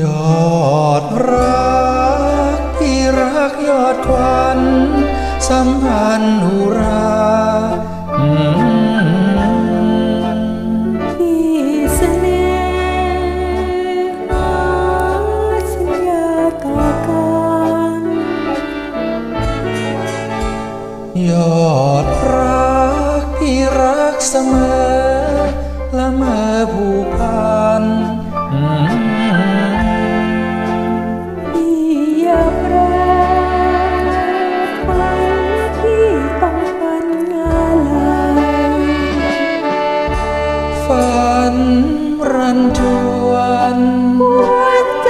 ยอดรักที่รักยอดควันสัมพันธ์หุราที่เสน่ห์สัญญาต่กันยอดรักที่รักเสมอละเมอ วันรันชวนหวนใจ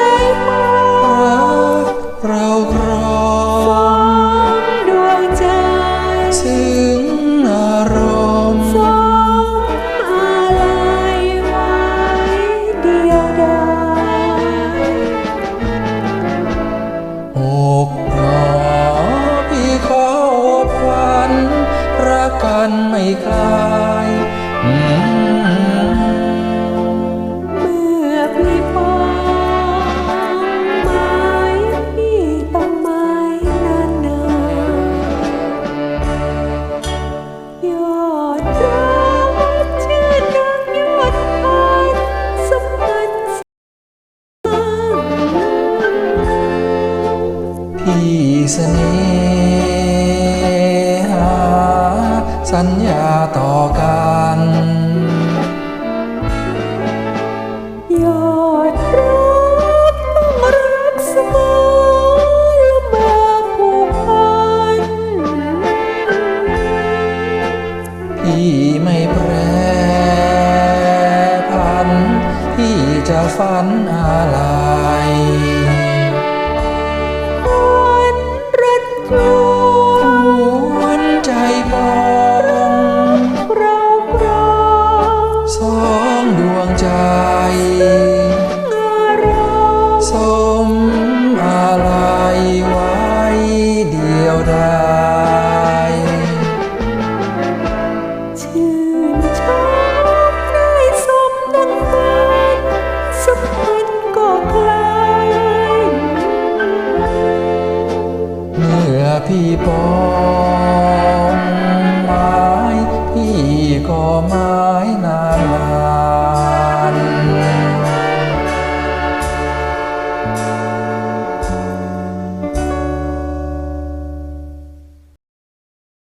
พี่เสน่หาสัญญาต่อกันยอดรักต้องรักเสมอและมาผูกพันพี่ไม่แปรพันพี่จะฝัน พี่ปองไม้พี่ก็ไม้นา